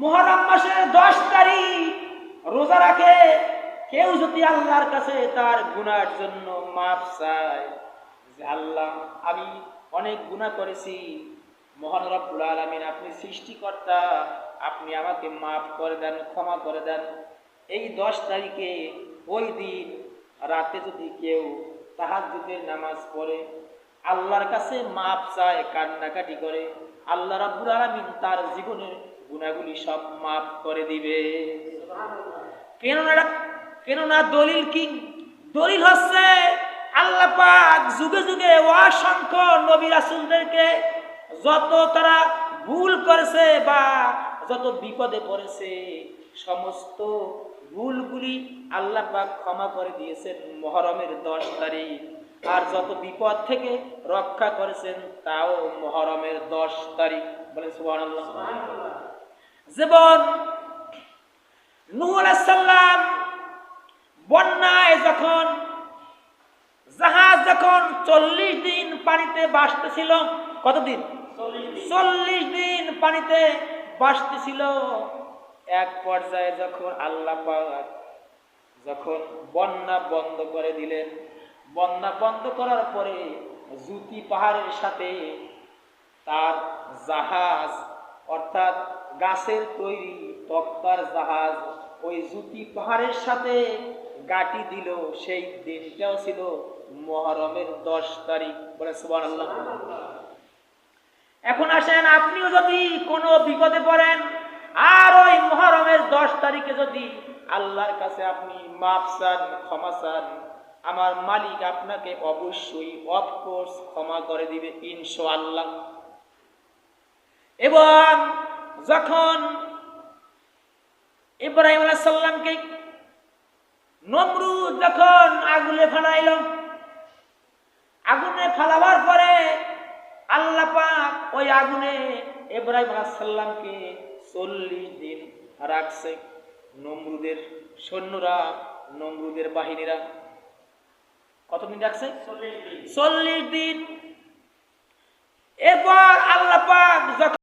মোহরম মাসের দশ তারিখ, রোজা রাখে, কেউ যদি আল্লাহর কাছে তার গুনার জন্য মাফ চায় আল্লাহ, আমি অনেক গুনাহ করেছি, মহান রব্বুল আলামিন আপনি সৃষ্টিকর্তা, আপনি আমাকে মাফ করে দেন, ক্ষমা করে দেন। এই দশ তারিখে ওই দিন রাতে যদি কেউ তাহার তাহাজ্জুদের নামাজ পড়ে, আল্লাহর কাছে মাপ চায়, কান্নাকাটি করে, আল্লাহ রাব্বুল আলামিন তার জীবনের গুণাগুলি সব মাফ করে দিবে। কেননা কেননা দলিল কি? দলিল হচ্ছে আল্লাহ পাক যুগে যুগে অসংখ্য নবী রাসূলদেরকে যত তারা ভুল করেছে বা যত বিপদে পড়েছে, সমস্ত ভুলগুলি আল্লাহ পাক ক্ষমা করে দিয়েছেন মহরমের দশ তারিখ। আর যত বিপদ থেকে রক্ষা করেছেন, তাও মহরমের দশ তারিখ। বলেন সুবহানাল্লাহ। যেমন নূহ বন্যায় যখন, জাহাজ যখন চল্লিশ দিন পানিতে বাসতেছিল কতদিন? চল্লিশ দিন পানিতে বাসতেছিল এক পর্যায়ে যখন আল্লাহ যখন বন্যা বন্ধ করে দিলেন, বন্যা বন্ধ করার পরে জুতি পাহাড়ের সাথে তার জাহাজ, অর্থাৎ গাছের তৈরি তক্তার জাহাজ ওই জুতি পাহাড়ের সাথে গাটি দিল। সেই দিনটাও ছিল মহরমের দশ তারিখ বলে সুবান আল্লাহ এখন আসেন, আপনিও যদি কোনো বিপদে পড়েন, আর ওই মহরমের দশ তারিখে যদি আল্লাহর কাছে আপনি মাপ চান, ক্ষমা চান, আমার মালিক আপনাকে অবশ্যই অফকোর্স ক্ষমা করে দিবে ইনশো আল্লাহ এবং যখন ইব্রাহিম আলাইহিস সালামকে নমরুদ যখন আগুনে ফালাইল আগুনে ফালাবার পরে আল্লাহ পাক ওই আগুনে ইব্রাহিম আলাইহিস সালামকে চল্লিশ দিন রাখছে। নমরুদের সৈন্যরা নমরুদের বাহিনীরা কতদিন রাখছে? চল্লিশ দিন। এরপর আল্লাহ পাক যখন